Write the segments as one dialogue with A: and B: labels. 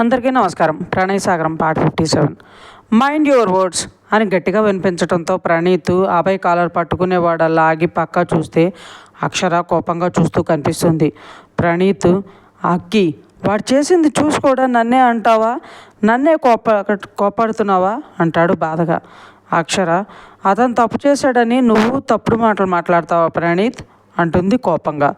A: అందరికీ నమస్కారం. Pranay Sagaram part fifty seven. Mind your words అని గట్టిగా వినిపించడంతో ప్రణీత్ అభయ్ కాలర్ పట్టుకునేవాడల్లా ఆగి పక్క చూస్తే అక్షర కోపంగా చూస్తూ కనిపిస్తుంది. ప్రణీత్ అక్కి వాడు చేసింది చూసుకోవడం నన్నే అంటావా? నన్నే కోప కోపడుతున్నావా? అంటాడు బాధగా. అక్షర అతను తప్పు చేశాడని నువ్వు తప్పుడు మాటలు మాట్లాడతావా ప్రణీత్? అంటుంది కోపంగా.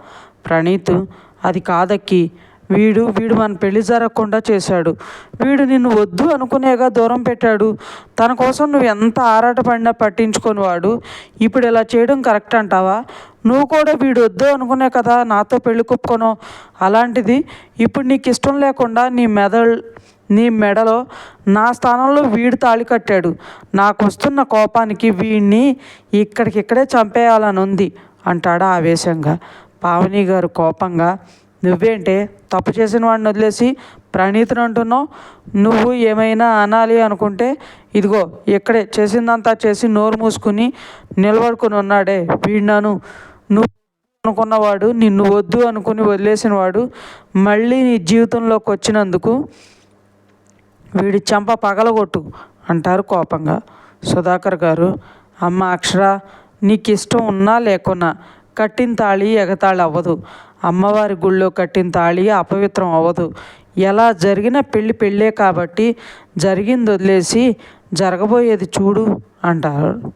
A: ప్రణీత్ అది కాదక్కి వీడు వీడు మన పెళ్ళి జరగకుండా చేశాడు. వీడు నిన్ను వద్దు అనుకునేగా దూరం పెట్టాడు. తన కోసం నువ్వు ఎంత ఆరాటపడినా పట్టించుకొని వాడు. ఇప్పుడు ఇలా చేయడం కరెక్ట్ అంటావా? నువ్వు కూడా వీడు వద్దు అనుకునే కదా నాతో పెళ్ళి కుప్పుకొను? అలాంటిది ఇప్పుడు నీకు ఇష్టం లేకుండా నీ మెదడు నీ మెడలో నా స్థానంలో వీడు తాళి కట్టాడు. నాకు వస్తున్న కోపానికి వీడిని ఇక్కడికిక్కడే చంపేయాలని ఉంది అంటాడు ఆవేశంగా. పావని గారు కోపంగా నువ్వేంటే తప్పు చేసిన వాడిని వదిలేసి ప్రణీతిని అంటున్నావు? నువ్వు ఏమైనా అనాలి అనుకుంటే ఇదిగో ఇక్కడే చేసిందంతా చేసి నోరు మూసుకుని నిలబడుకుని ఉన్నాడే. వీడినాను నువ్వు అనుకున్నవాడు నిన్ను వద్దు అనుకుని వదిలేసిన వాడు మళ్ళీ నీ జీవితంలోకి వచ్చినందుకు వీడి చెంప పగలగొట్టు అంటారు కోపంగా సుధాకర్ గారు. అమ్మ అక్షర నీకు ఇష్టం ఉన్నా లేకున్నా కట్టిన తాళి ఎగతాళి అవ్వదు. అమ్మవారి గుళ్ళో కట్టిన తాళి అపవిత్రం అవ్వదు. ఎలా జరిగిన పెళ్ళి పెళ్ళే కాబట్టి జరిగింది వదిలేసి జరగబోయేది చూడు అంటారు.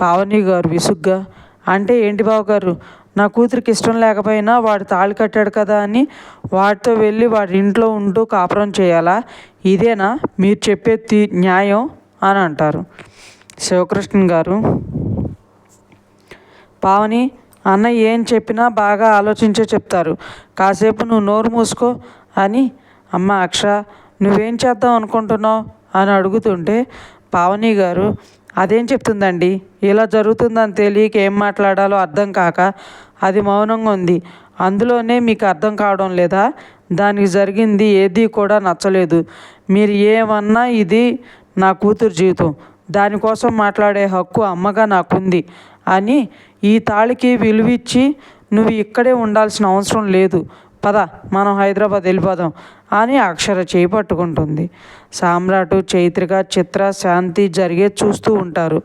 A: పావని గారు విసుగ్గా అంటే ఏంటి బావగారు? నా కూతురికి ఇష్టం లేకపోయినా వాడు తాళి కట్టాడు కదా అని వాడితో వెళ్ళి వాడి ఇంట్లో ఉంటూ కాపురం చేయాలా? ఇదేనా? మీరు చెప్పే తీ న్యాయం అని అంటారు. శివకృష్ణ గారు పావని అన్న ఏం చెప్పినా బాగా ఆలోచించే చెప్తారు. కాసేపు నువ్వు నోరు మూసుకో అని అమ్మ అక్ష నువ్వేం చేద్దాం అనుకుంటున్నావు? అని అడుగుతుంటే పావని గారు అదేం చెప్తుందండి? ఇలా జరుగుతుందని తెలియక ఏం మాట్లాడాలో అర్థం కాక అది మౌనంగా ఉంది. అందులోనే మీకు అర్థం కావడం లేదా? దానికి జరిగింది ఏది కూడా నచ్చలేదు. మీరు ఏమన్నా ఇది నా కూతురు జీవితం. దానికోసం మాట్లాడే హక్కు అమ్మగా నాకుంది. అని ఈ తాళికి విలువిచ్చి నువ్వు ఇక్కడే ఉండాల్సిన అవసరం లేదు. పద మనం హైదరాబాద్ వెళ్ళిపోదాం అని అక్షర చేయి పట్టుకుంటుంది. సామ్రాటు చైత్రిక చిత్ర శాంతి జరిగే చూస్తూ ఉంటారు.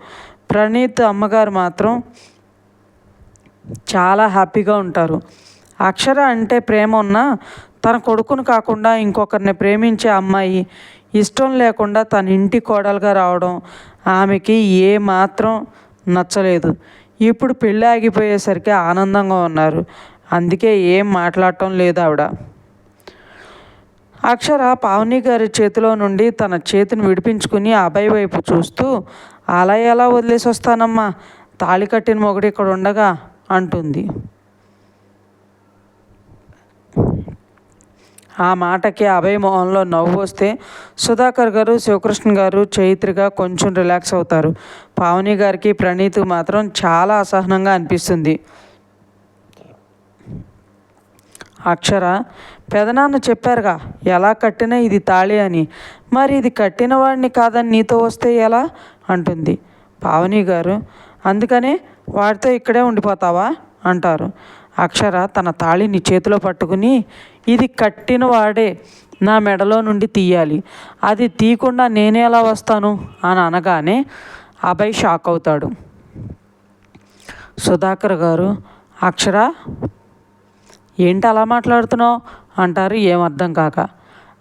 A: ప్రణీత్ అమ్మగారు మాత్రం చాలా హ్యాపీగా ఉంటారు. అక్షర అంటే ప్రేమ ఉన్నా తన కొడుకును కాకుండా ఇంకొకరిని ప్రేమించే అమ్మాయి ఇష్టం లేకుండా తన ఇంటి కోడలుగా రావడం ఆమెకి ఏ మాత్రం నచ్చలేదు. ఇప్పుడు పెళ్ళి ఆగిపోయేసరికి ఆనందంగా ఉన్నారు. అందుకే ఏం మాట్లాడటం లేదు ఆవిడ. అక్షర పావని గారి చేతిలో నుండి తన చేతిని విడిపించుకుని అభయ్ వైపు చూస్తూ అలా ఎలా వదిలేసి వస్తానమ్మా తాళి కట్టిన మొగుడు ఇక్కడ ఉండగా అంటుంది. ఆ మాటకి అభయ మొహంలో నవ్వు వస్తే సుధాకర్ గారు శివకృష్ణ గారు చైత్రిగా కొంచెం రిలాక్స్ అవుతారు. పావని గారికి ప్రణీత్ మాత్రం చాలా అసహనంగా అనిపిస్తుంది. అక్షర పెదనాన్న చెప్పారుగా ఎలా కట్టినా ఇది తాళి అని. మరి ఇది కట్టిన వాడిని కాదని నీతో వస్తే ఎలా? అంటుంది. పావని గారు అందుకనే వాడితో ఇక్కడే ఉండిపోతావా? అంటారు. అక్షర తన తాళిని చేతిలో పట్టుకుని ఇది కట్టిన వాడే నా మెడలో నుండి తీయాలి. అది తీయకుండా నేనే ఎలా వస్తాను? అని అనగానే అభయ్ షాక్ అవుతాడు. సుధాకర్ గారు అక్షర ఏంటి అలా మాట్లాడుతున్నావు? అంటారు ఏం అర్థం కాక.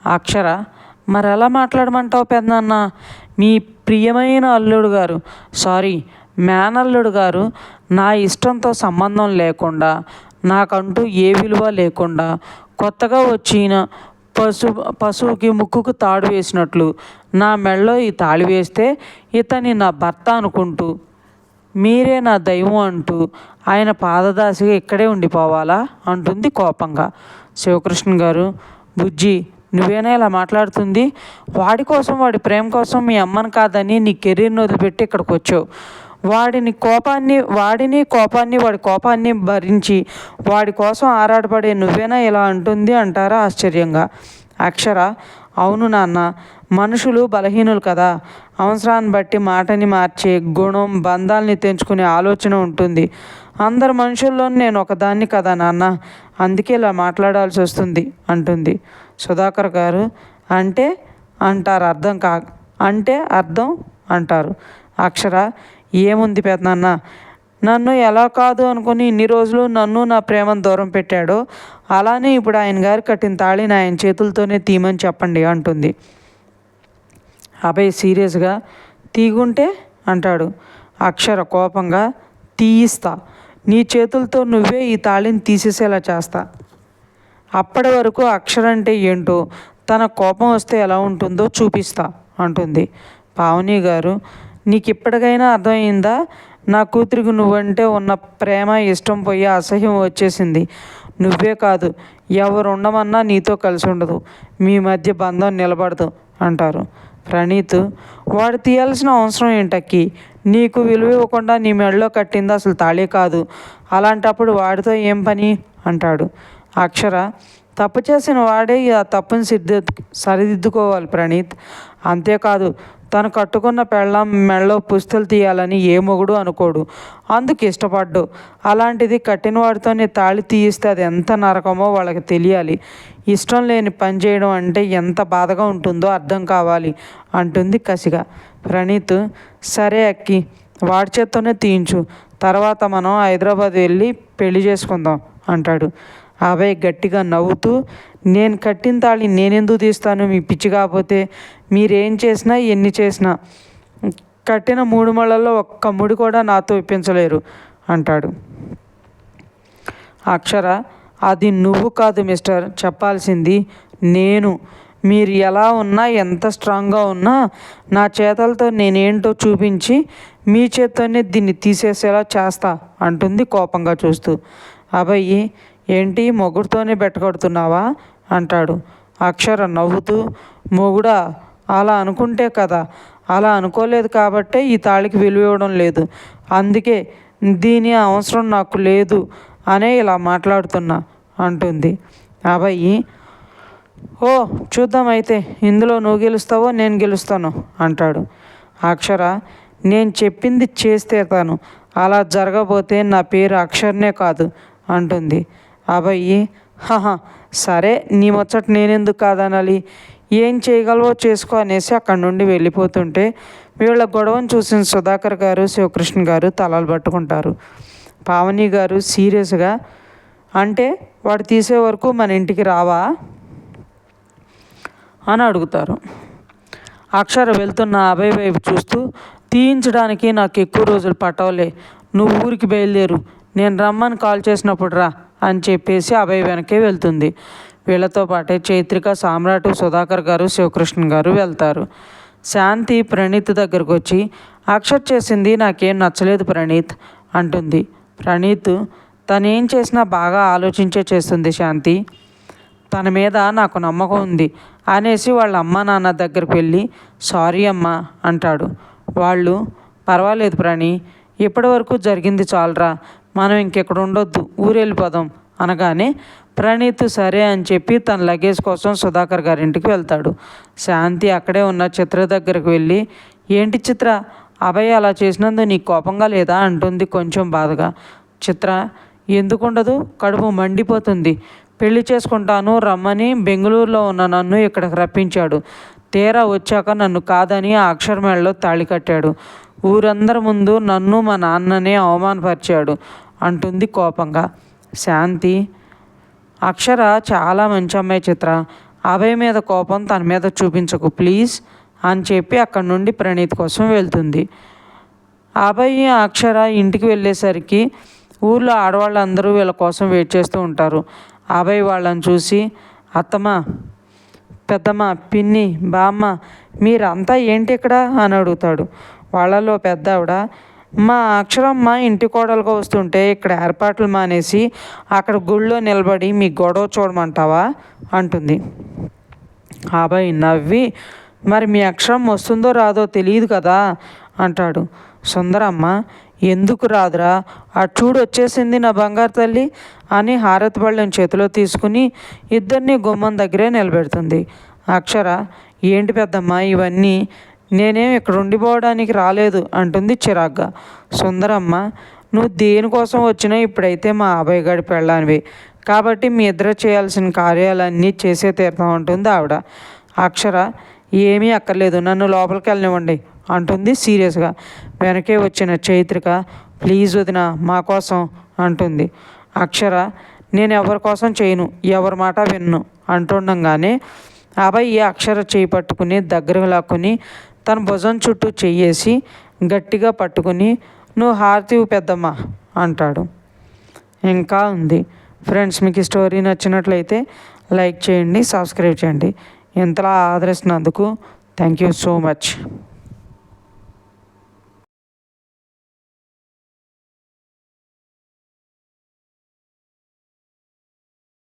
A: అక్షర మరి ఎలా మాట్లాడమంటావు పెద్దన్న మీ ప్రియమైన అల్లుడు గారు సారీ మేనల్లుడు గారు నా ఇష్టంతో సంబంధం లేకుండా నాకంటూ ఏ విలువ లేకుండా కొత్తగా వచ్చిన పశు పశువుకి ముక్కుకు తాడు వేసినట్లు నా మెడలో ఈ తాళి వేస్తే ఇతని నా భర్త అనుకుంటూ మీరే నా దైవం అంటూ ఆయన పాదదాసిగా ఇక్కడే ఉండిపోవాలా? అంటుంది కోపంగా. శివకృష్ణ గారు బుజ్జి నువ్వేనా ఇలా మాట్లాడుతుంది? వాడి కోసం వాడి ప్రేమ కోసం మీ అమ్మని కాదని నీ కెరీర్ని వదిలిపెట్టి ఇక్కడికి వచ్చావు. వాడిని కోపాన్ని వాడిని కోపాన్ని వాడి కోపాన్ని భరించి వాడి కోసం ఆరాటపడే నువ్వేనా ఇలా అంటుంది అంటారా ఆశ్చర్యంగా. అక్షర అవును నాన్న మనుషులు బలహీనులు కదా. అవసరాన్ని బట్టి మాటని మార్చే గుణం బంధాల్ని తెంచుకునే ఆలోచన ఉంటుంది. అందరు మనుషుల్లో నేను ఒకదాన్ని కదా నాన్న అందుకే ఇలా మాట్లాడాల్సి వస్తుంది అంటుంది. సుధాకర్ గారు అంటే అంటారు అర్థం కా అంటే అర్థం అంటారు. అక్షర ఏముంది పెద్దనాన్న? నన్ను ఎలా కాదు అనుకుని ఇన్ని రోజులు నన్ను నా ప్రేమను దూరం పెట్టాడో అలానే ఇప్పుడు ఆయన గారు కట్టిన తాళిని ఆయన చేతులతోనే తీయమని చెప్పండి అంటుంది. అభయ్ సీరియస్గా తీగుంటే? అంటాడు. అక్షర కోపంగా తీయిస్తా. నీ చేతులతో నువ్వే ఈ తాళిని తీసేసేలా చేస్తా. అప్పటి వరకు అక్షర అంటే ఏంటో తన కోపం వస్తే ఎలా ఉంటుందో చూపిస్తా అంటుంది. పావని గారు నీకు ఇప్పటికైనా అర్థమైందా? నా కూతురికి నువ్వంటే ఉన్న ప్రేమ ఇష్టం పోయి అసహ్యం వచ్చేసింది. నువ్వే కాదు ఎవరు ఉండమన్నా నీతో కలిసి ఉండదు. మీ మధ్య బంధం నిలబడదు అంటారు. ప్రణీత్ వాడు తీయాల్సిన అవసరం ఏంటక్కి? నీకు విలువ ఇవ్వకుండా నీ మెడలో కట్టింది అసలు తాళే కాదు. అలాంటప్పుడు వాడితో ఏం పని? అంటాడు. అక్షర తప్పు చేసిన వాడే ఆ తప్పుని సిద్ధి సరిదిద్దుకోవాలి ప్రణీత్. అంతేకాదు తను కట్టుకున్న పెళ్ళం మెళ్ళలో పుస్తలు తీయాలని ఏ మొగుడు అనుకోడు. అందుకు ఇష్టపడ్డు. అలాంటిది కట్టిన వాడితోనే తాళి తీయిస్తే అది ఎంత నరకమో వాళ్ళకి తెలియాలి. ఇష్టం లేని పని చేయడం అంటే ఎంత బాధగా ఉంటుందో అర్థం కావాలి అంటుంది కసిగా. ప్రణీత్ సరే అక్కి వాడి చేత్తోనే తీయించు. తర్వాత మనం హైదరాబాద్ వెళ్ళి పెళ్ళి చేసుకుందాం అంటాడు. అభయ్ గట్టిగా నవ్వుతూ నేను కట్టిన తాళి నేనెందుకు తీస్తాను? మీ పిచ్చి కాకపోతే మీరేం చేసినా ఎన్ని చేసినా. కట్టిన మూడు మళ్ళల్లో ఒక్క ముడి కూడా నాతో ఇప్పించలేరు అంటాడు. అక్షర అది నువ్వు కాదు మిస్టర్. చెప్పాల్సింది నేను. మీరు ఎలా ఉన్నా ఎంత స్ట్రాంగ్గా ఉన్నా నా చేతలతో నేనేంటో చూపించి మీ చేత్తోనే దీన్ని తీసేసేలా చేస్తా అంటుంది కోపంగా చూస్తూ. అబ్బాయి ఏంటి మొగుడుతోనే బెట్టగొడుతున్నావా అంటాడు. అక్షర నవ్వుతూ మొగుడా అలా అనుకుంటే కదా. అలా అనుకోలేదు కాబట్టే ఈ తాళికి విలువ ఇవ్వడం లేదు. అందుకే దీని అవసరం నాకు లేదు అనే ఇలా మాట్లాడుతున్నా అంటుంది. అబ్బాయి ఓ చూద్దాం అయితే. ఇందులో నువ్వు గెలుస్తావో నేను గెలుస్తాను అంటాడు. అక్షర నేను చెప్పింది చేస్తే తాను. అలా జరగబోతే నా పేరు అక్షర్నే కాదు అంటుంది. అబ్బాయి హహ సరే నీ ముచ్చట నేనెందుకు కాదనాలి? ఏం చేయగలవో చేసుకో అనేసి అక్కడి నుండి వెళ్ళిపోతుంటే వీళ్ళ గొడవను చూసిన సుధాకర్ గారు శివకృష్ణ గారు తలలు పట్టుకుంటారు. పావని గారు సీరియస్గా అంటే వాడు తీసే వరకు మన ఇంటికి రావా? అని అడుగుతారు. అక్షర వెళ్తున్న అభయ్ వైపు చూస్తూ తీయించడానికి నాకు ఎక్కువ రోజులు పట్టవలే. నువ్వు ఊరికి బయలుదేరు. నేను రమ్మని కాల్ చేసినప్పుడు రా. అని చెప్పేసి అభయ వెనకే వెళ్తుంది. వీళ్ళతో పాటే చైత్రిక సామ్రాట్ సుధాకర్ గారు శివకృష్ణ గారు వెళ్తారు. శాంతి ప్రణీత్ దగ్గరకు వచ్చి అక్షర్ చేసింది నాకేం నచ్చలేదు ప్రణీత్ అంటుంది. ప్రణీత్ తనేం చేసినా బాగా ఆలోచించే చేస్తుంది శాంతి. తన మీద నాకు నమ్మకం ఉంది అనేసి వాళ్ళ అమ్మ నాన్న దగ్గరికి వెళ్ళి సారీ అమ్మా అంటాడు. వాళ్ళు పర్వాలేదు ప్రాణి ఇప్పటి వరకు జరిగింది చాలరా మనం ఇంకెక్కడ ఉండొద్దు ఊరు వెళ్ళిపోదాం అనగానే ప్రణీత్ సరే అని చెప్పి తన లగేజ్ కోసం సుధాకర్ గారింటికి వెళ్తాడు. శాంతి అక్కడే ఉన్న చిత్ర దగ్గరకు వెళ్ళి ఏంటి చిత్ర అభయ్ అలా చేసినందు నీకు కోపంగా లేదా? అంటుంది కొంచెం బాధగా. చిత్ర ఎందుకుండదు కడుపు మండిపోతుంది. పెళ్ళి చేసుకుంటాను రమ్మని బెంగళూరులో ఉన్న నన్ను ఇక్కడికి రప్పించాడు. తీరా వచ్చాక నన్ను కాదని ఆ అక్షరమేళలో తాళి కట్టాడు. ఊరందరి ముందు నన్ను మా నాన్ననే అవమానపరిచాడు. అంటుంది కోపంగా. శాంతి. అక్షర చాలా మంచి అమ్మాయి చిత్ర. అభయ్ మీద కోపం తన మీద చూపించకు ప్లీజ్ అని చెప్పి అక్కడి నుండి ప్రణీత్ కోసం వెళ్తుంది. అభయ్ అక్షర ఇంటికి వెళ్ళేసరికి ఊర్లో ఆడవాళ్ళందరూ వీళ్ళ కోసం వెయిట్ చేస్తూ ఉంటారు. అభయ్ వాళ్ళని చూసి అత్తమ్మ పెద్దమ్మ పిన్ని బామ్మ మీరంతా ఏంటి ఇక్కడ? అని అడుగుతాడు. వాళ్ళలో పెద్ద ఆవిడ మా అక్షరమ్మ ఇంటి కోడలుగా వస్తుంటే ఇక్కడ ఏర్పాట్లు మానేసి అక్కడ గుళ్ళో నిలబడి మీ గొడవ చూడమంటావా? అంటుంది. అబ్బాయి నవ్వి మరి మీ అక్షరం వస్తుందో రాదో తెలియదు కదా? అంటాడు. సుందరమ్మ ఎందుకు రాదురా? ఆ చూడు వచ్చేసింది నా బంగారు తల్లి అని హారతి పళ్ళెం చేతిలో తీసుకుని ఇద్దరిని గుమ్మం దగ్గరే నిలబెడుతుంది. అక్షర ఏంటి పెద్దమ్మ ఇవన్నీ నేనేం ఇక్కడ ఉండిపోవడానికి రాలేదు అంటుంది చిరాగ్గా. సుందరమ్మ నువ్వు దేనికోసం వచ్చినా ఇప్పుడైతే మా అబ్బాయి గడి పెళ్ళానివి. కాబట్టి మీ ఇద్దరు చేయాల్సిన కార్యాలన్నీ చేసే తీర్థం ఉంటుంది ఆవిడ. అక్షర ఏమీ అక్కర్లేదు నన్ను లోపలికి వెళ్ళనివ్వండి అంటుంది సీరియస్గా. వెనకే వచ్చిన చైత్రిక ప్లీజ్ వదిన మా కోసం అంటుంది. అక్షర నేను ఎవరి కోసం చేయను ఎవరి మాట విన్ను అంటుండగానే అభయ్ అక్షర చేయి పట్టుకుని దగ్గరకు లాక్కుని తన భుజం చుట్టూ చెయ్యేసి గట్టిగా పట్టుకుని నువ్వు హారతివు పెద్దమ్మ అంటాడు. ఇంకా ఉంది. ఫ్రెండ్స్ మీకు ఈ స్టోరీ నచ్చినట్లయితే లైక్ చేయండి సబ్స్క్రైబ్ చేయండి. ఇంతలా ఆదరిస్తున్నందుకు థ్యాంక్ యూ సో మచ్.